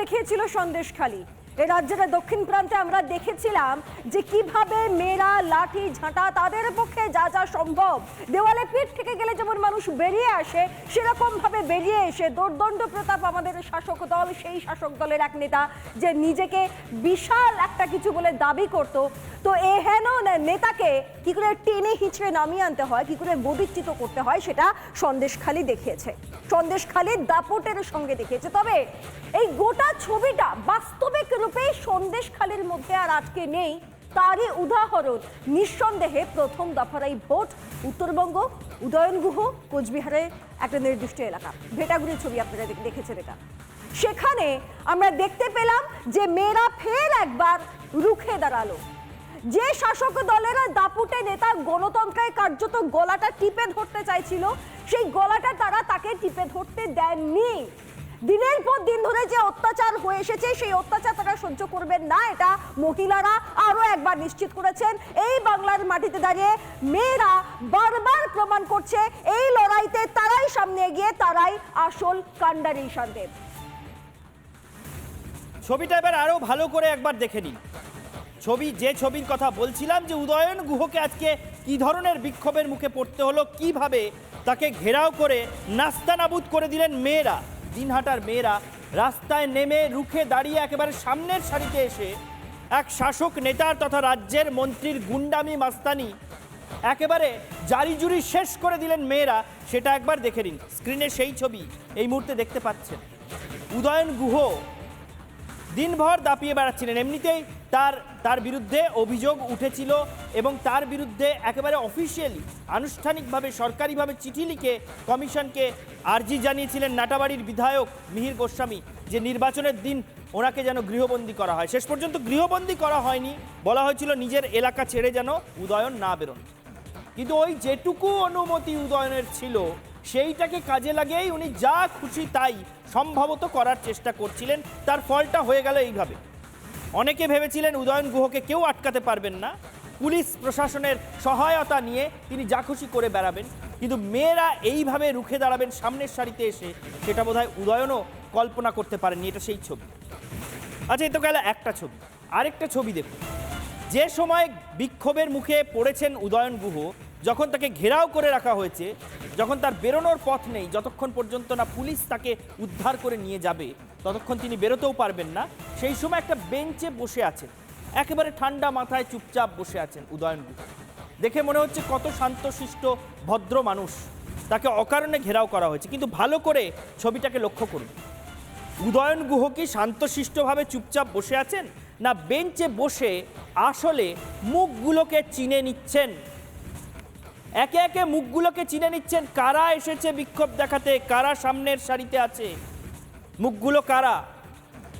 দেখিয়েছিল সন্দেশখালী। এই রাজ্যের দক্ষিণ প্রান্তে আমরা দেখেছিলাম যে কীভাবে মেয়েরা লাঠি ঝাঁটা তাদের পক্ষে যা যা সম্ভব। দেওয়ালে পিঠ থেকে গেলে যেমন মানুষ বেরিয়ে আসে সেরকম ভাবে বেরিয়ে এসে দোর্দণ্ড প্রতাপ আমাদের শাসক দল, সেই শাসক দলের এক নেতা যে নিজেকে বিশাল একটা কিছু বলে দাবি করত। তো এ হেন নেতাকে কি করে টেনে হিঁচড়ে নামিয়ে আনতে হয়, কি করে গদিচ্যুত করতে হয়, সেটা সন্দেশখালি দেখিয়েছে। সন্দেশখালি দাপটের সঙ্গে দেখিয়েছে। তবে এই গোটা ছবিটা বাস্তবিক রূপে সন্দেশখালির মধ্যে আর আটকে নেই, তারই উদাহরণ। নিঃসন্দেহে প্রথম দফার এই ভোট, উত্তরবঙ্গ, উদয়ন গুহ কোচবিহারের একটা নির্দিষ্ট এলাকা। ভেটাগুড়ির ছবি আপনারা দেখেছেন এটা। সেখানে আমরা দেখতে পেলাম যে মেয়েরা ফের একবার রুখে দাঁড়াল। যে শাসক দলের দাপুটে নেতা গণতন্ত্রের কার্যত গলাটা টিপে ধরতে চাইছিল, সেই গলাটা তারা তাকে টিপে ধরতে দেননি। দিনের পর দিন ধরে যে অত্যাচার হয়ে এসেছে, সেই অত্যাচার তারা সহ্য করবেন না, এটা মহিলারা আরও একবার নিশ্চিত করেছেন। এই বাংলার মাটিতে দাঁড়িয়ে মেয়েরা বারবার প্রমাণ করছে, এই লড়াইতে তারাই সামনে এগিয়ে, তারাই আসল কাণ্ডারি সন্দেহ ছবিটা এবার আরও ভালো করে একবার দেখে নিন। ছবি, যে ছবির কথা বলছিলাম যে উদয়ন গুহকে আজকে কি ধরনের বিক্ষোভের মুখে পড়তে হলো, কীভাবে তাকে ঘেরাও করে নাস্তানাবুদ করে দিলেন মেয়েরা? দিনহাটার মেয়েরা রাস্তায় নেমে রুখে দাঁড়িয়ে একেবারে সামনের সারিতে এসে এক শাসক নেতার তথা রাজ্যের মন্ত্রীর গুন্ডামি মাস্তানি একেবারে জারি জুরি শেষ করে দিলেন মেয়েরা, সেটা একবার দেখে নিন। স্ক্রিনে সেই ছবি, এই মুহূর্তে দেখতে পাচ্ছেন। উদয়ন গুহ দিনভর দাপিয়ে বেড়াচ্ছিলেন। এমনিতেই তার তার বিরুদ্ধে অভিযোগ উঠেছিল এবং তার বিরুদ্ধে একেবারে অফিসিয়ালি, আনুষ্ঠানিকভাবে, সরকারিভাবে চিঠি লিখে কমিশনকে আর্জি জানিয়েছিলেন নাটাবাড়ির বিধায়ক মিহির গোস্বামী যে নির্বাচনের দিন ওনাকে যেন গৃহবন্দী করা হয়। শেষ পর্যন্ত গৃহবন্দী করা হয়নি। বলা হয়েছিল নিজের এলাকা ছেড়ে যেন উদয়ন না বেরোন কিন্তু ওই যেটুকু অনুমতি উদয়নের ছিল, সেইটাকে কাজে লাগিয়েই উনি যা খুশি তাই সম্ভবত করার চেষ্টা করছিলেন। তার ফলটা হয়ে গেল এইভাবে। অনেকে ভেবেছিলেন উদয়ন গুহকে কেউ আটকাতে পারবেন না। পুলিশ প্রশাসনের সহায়তা নিয়ে তিনি যা খুশি করে বেড়াবেন। কিন্তু মেয়েরা এইভাবে রুখে দাঁড়াবেন সামনের সারিতে এসে, সেটা বোধহয় উদয়নও কল্পনা করতে পারেননি। এটা সেই ছবি। আচ্ছা এ তো গেল একটা ছবি। আরেকটা ছবি দেখুন। যে সময় বিক্ষোভের মুখে পড়েছেন উদয়ন গুহ, যখন তাকে ঘেরাও করে রাখা হয়েছে, যখন তার বেরোনোর পথ নেই, যতক্ষণ পর্যন্ত না পুলিশ তাকে উদ্ধার করে নিয়ে যাবে ততক্ষণ তিনি বেরোতেও পারবেন না। সেই সময় একটা বেঞ্চে বসে আছেন। একেবারে ঠান্ডা মাথায় চুপচাপ বসে আছেন উদয়ন গুহ দেখে মনে হচ্ছে কত শান্তশিষ্ট, ভদ্র মানুষ। তাকে অকারণে ঘেরাও করা হয়েছে। কিন্তু ভালো করে ছবিটাকে লক্ষ্য করুন। উদয়ন গুহ কি শান্তশিষ্টভাবে চুপচাপ বসে আছেন? না বেঞ্চে বসে আসলে মুখগুলোকে চিনে নিচ্ছেন? একে একে মুখগুলোকে চিনে নিচ্ছেন, কারা এসেছে বিক্ষোভ দেখাতে, কারা সামনের সারিতে আছে? মুখগুলো কারা?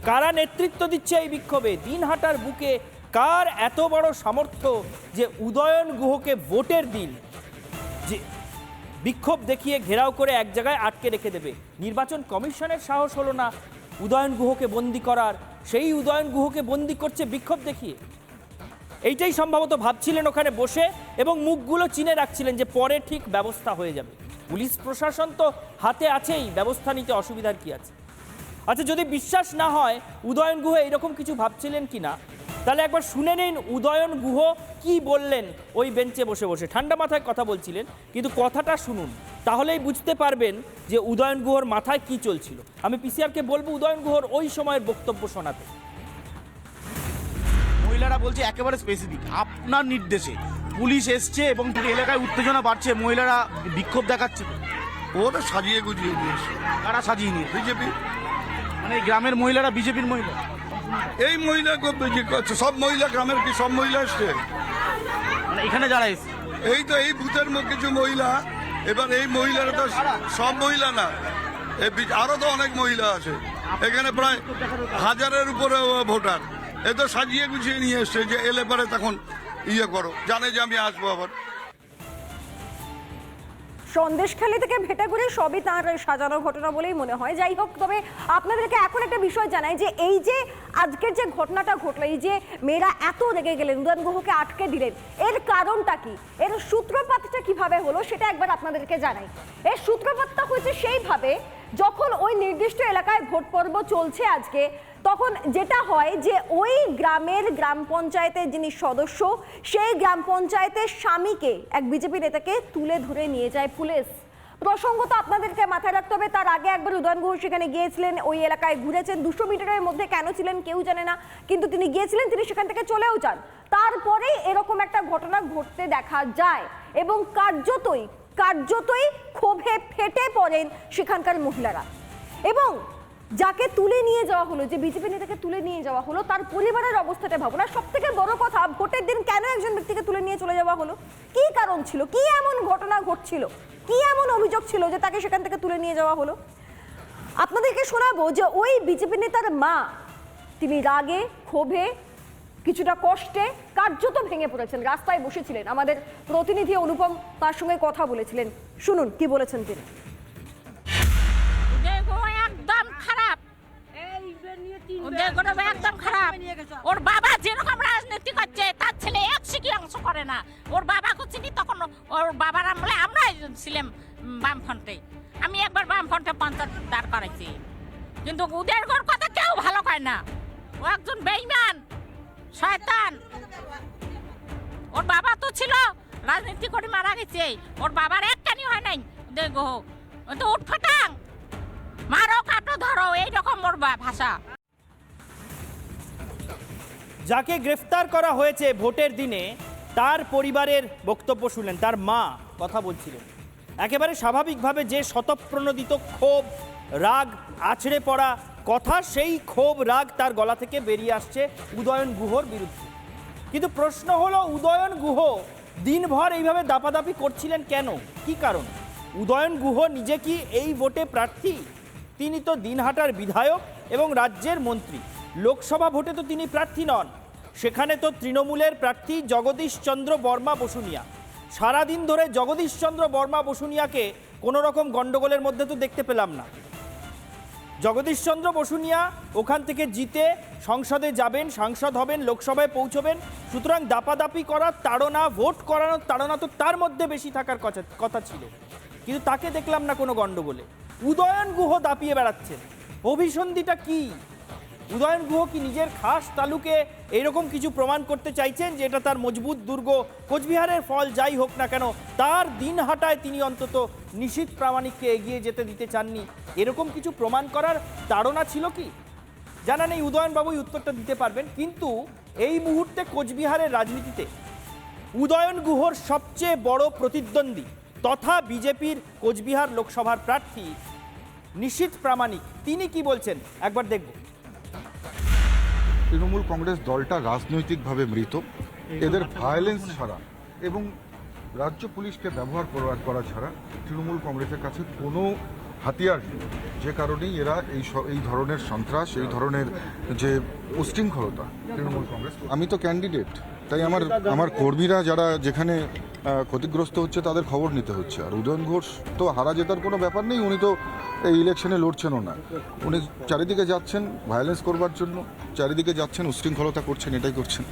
কারা নেতৃত্ব দিচ্ছে এই বিক্ষোভে? দিনহাটার বুকে কার এত বড় সামর্থ্য যে উদয়ন গুহকে ভোটের দিন? যে বিক্ষোভ দেখিয়ে ঘেরাও করে এক জায়গায় আটকে রেখে দেবে। নির্বাচন কমিশনের সাহস হলো না উদয়ন গুহকে বন্দি করার। সেই উদয়ন গুহকে বন্দি করছে বিক্ষোভ দেখিয়ে। এইটাই সম্ভবত ভাবছিলেন ওখানে বসে এবং মুখগুলো চিনে রাখছিলেন যে পরে ঠিক ব্যবস্থা হয়ে যাবে। পুলিশ প্রশাসন তো হাতে আছেই, ব্যবস্থা নিতে অসুবিধার কি আছে? আচ্ছা যদি বিশ্বাস না হয় উদয়ন গুহ এরকম কিছু ভাবছিলেন কি না তাহলে একবার শুনে নিন উদয়ন গুহ কি বললেন ওই বেঞ্চে বসে বসে। ঠান্ডা মাথায় কথা বলছিলেন কিন্তু কথাটা শুনুন তাহলেই বুঝতে পারবেন যে উদয়ন গুহর মাথায় কি চলছিল। আমি পিসিআরকে বলব উদয়ন গুহর ওই সময়ের বক্তব্য শোনাতে। মহিলারা বলছে একেবারে স্পেসিফিক আপনার নির্দেশে। পুলিশ এসছে এবং এলাকায় উত্তেজনা বাড়ছে মহিলারা বিক্ষোভ দেখাচ্ছে। ও তো। ওরা সাজিয়ে গুজিয়ে দিয়েছে। কারা সাজিয়ে নিয়ে বিজেপি। মানে এই গ্রামের মহিলারা বিজেপির মহিলা। এই মহিলাকে বিজেপি করছে সব মহিলা গ্রামের কি সব মহিলা এসছে? মানে এখানে যারা এসছে। এই তো এই বুথের মধ্যে কিছু মহিলা এবার এই মহিলারা তো সব মহিলা না। আরও তো অনেক মহিলা আছে। এখানে প্রায় হাজারের উপরে ভোটার। এ তো সাজিয়ে গুছিয়ে নিয়ে এসছে যে এলে পরে তখন ইয়ে করো জানে যে আমি আসব আবার। সন্দেশখালী থেকে ভেটাগুড়ি সবই তার সাজানো ঘটনা বলেই মনে হয়। যাই হোক, তবে আপনাদেরকে এখন একটা বিষয় জানাই যে এই যে আজকের যে ঘটনাটা ঘটলো, এই যে মেয়েরা এত রেগে গেলেন, উদয়ন গুহকে আটকে দিলেন, এর কারণটা কি? এর সূত্রপাতটা কীভাবে হলো সেটা একবার আপনাদেরকে জানাই। এর সূত্রপাতটা হয়েছে সেইভাবে, যখন ওই নির্দিষ্ট এলাকায় ভোট পর্ব চলছে আজকে তখন যেটা হয় যে ওই গ্রামের গ্রাম পঞ্চায়েতের যিনি সদস্য, সেই গ্রাম পঞ্চায়েতের স্বামীকে এক বিজেপি নেতাকে তুলে ধরে নিয়ে যায় পুলিশ। প্রসঙ্গত আপনাদেরকে মাথায় রাখতে হবে, তার আগে একবার উদয়ন ঘোষ সেখানে গিয়েছিলেন, ওই এলাকায় ঘুরেছেন, দুশো মিটারের মধ্যে কেন ছিলেন কেউ জানে না, কিন্তু তিনি গিয়েছিলেন, তিনি সেখান থেকে চলেও যান। তারপরে এরকম একটা ঘটনা ঘটতে দেখা যায় এবং কার্যতই কার্যতই ক্ষোভে ফেটে পড়েন সেখানকার মহিলারা। এবং যাকে তুলে নিয়ে যাওয়া হলো, যে বিজেপি নেতাকে তুলে নিয়ে যাওয়া হলো, তার পরিবারের অবস্থাটা ভাবো। না সব থেকে বড় কথা, ভোটের দিন কেন একজন ব্যক্তিকে তুলে নিয়ে চলে যাওয়া হলো? কি কারণ ছিল? কি এমন ঘটনা ঘটছিল? কি এমন অভিযোগ ছিল যে তাকে সেখান থেকে তুলে নিয়ে যাওয়া হলো? আপনাদেরকে শোনাবো যে ওই বিজেপি নেতার মা, তিনি রাগে, ক্ষোভে, কিছুটা কষ্টে কার্যত ভেঙে পড়েছেন, রাস্তায় বসেছিলেন। আমাদের প্রতিনিধি অনুপম তার সঙ্গে কথা বলেছিলেন। শুনুন, কি বলেছেন তিনি? কিন্তু ওদের ঘর কথা কেউ ভালো কয় না। ও একজন বেইমান, শয়তান। ওর বাবা তো ছিল রাজনীতি করে মারা গেছে। ওর বাবার একটানি হয় নাই। দেখো তো উঠফাটাং মারো, কাটো, ধরো, এইরকম ওর বা- ভাষা। যাকে গ্রেফতার করা হয়েছে ভোটের দিনে, তার পরিবারের বক্তব্য শুনলেন, তার মা কথা বলছিলেন। একেবারে স্বাভাবিকভাবে যে শতপ্রণোদিত ক্ষোভ, রাগ আছড়ে পড়া কথা, সেই ক্ষোভ রাগ তার গলা থেকে বেরিয়ে আসছে উদয়ন গুহর বিরুদ্ধে। কিন্তু প্রশ্ন হলো, উদয়ন গুহ দিনভর এইভাবে দাপাদাপি করছিলেন কেন? কি কারণ? উদয়ন গুহ নিজে কি এই ভোটে প্রার্থী? তিনি তো দিনহাটার বিধায়ক এবং রাজ্যের মন্ত্রী। লোকসভা ভোটে তো তিনি প্রার্থী নন। সেখানে তো তৃণমূলের প্রার্থী জগদীশ চন্দ্র বর্মা বসুনিয়া। সারাদিন ধরে জগদীশ চন্দ্র বর্মা বসুনিয়াকে কোনো রকম গণ্ডগোলের মধ্যে তো দেখতে পেলাম না। জগদীশচন্দ্র বসুনিয়া ওখান থেকে জিতে সংসদে যাবেন, সাংসদ হবেন, লোকসভায় পৌঁছবেন। সুতরাং দাপাদাপি করার তাড়না, ভোট করানোর তাড়না তো তার মধ্যে বেশি থাকার কথা- কথা ছিল। কিন্তু তাকে দেখলাম না কোনো গণ্ডগোলে। উদয়ন গুহ দাপিয়ে বেড়াচ্ছেন। অভিসন্ধিটা কি? উদয়ন গুহ কি নিজের খাস তালুকে এরকম কিছু প্রমাণ করতে চাইছেন যে এটা তার মজবুত দুর্গ? কোচবিহারের ফল যাই হোক না কেন, তার দিন হাটায় তিনি অন্তত নিশীত প্রামাণিককে এগিয়ে যেতে দিতে চাননি। এরকম কিছু প্রমাণ করার তাড়না ছিল কি? জানা নেই উদয়নবাবুই উত্তরটা দিতে পারবেন, কিন্তু এই মুহূর্তে কোচবিহারের রাজনীতিতে উদয়ন গুহর সবচেয়ে বড় প্রতিদ্বন্দ্বী তথা বিজেপির কোচবিহার লোকসভার প্রার্থী নিশীত প্রামাণিক, তিনি কি বলছেন? একবার দেখব। তৃণমূল কংগ্রেস দলটা রাজনৈতিকভাবে মৃত। এদের ভায়োলেন্স ছাড়া এবং রাজ্য পুলিশকে ব্যবহার করা ছাড়া তৃণমূল কংগ্রেসের কাছে কোনো হাতিয়ার যে কারণেই এরা এই এই ধরনের সন্ত্রাস, এই ধরনের যে উশৃঙ্খলতা তৃণমূল কংগ্রেস আমি তো ক্যান্ডিডেট তাই আমার আমার কর্মীরা যারা যেখানে ক্ষতিগ্রস্ত হচ্ছে তাদের খবর নিতে হচ্ছে। আর উদয়ন ঘোষ তো হারা জেতার কোনো ব্যাপার নেই, উনি তো এই ইলেকশনে লড়ছেনও না। উনি চারিদিকে যাচ্ছেন ভায়োলেন্স করবার জন্য, চারিদিকে যাচ্ছেন, উশৃঙ্খলতা করছেন, এটাই করছেন।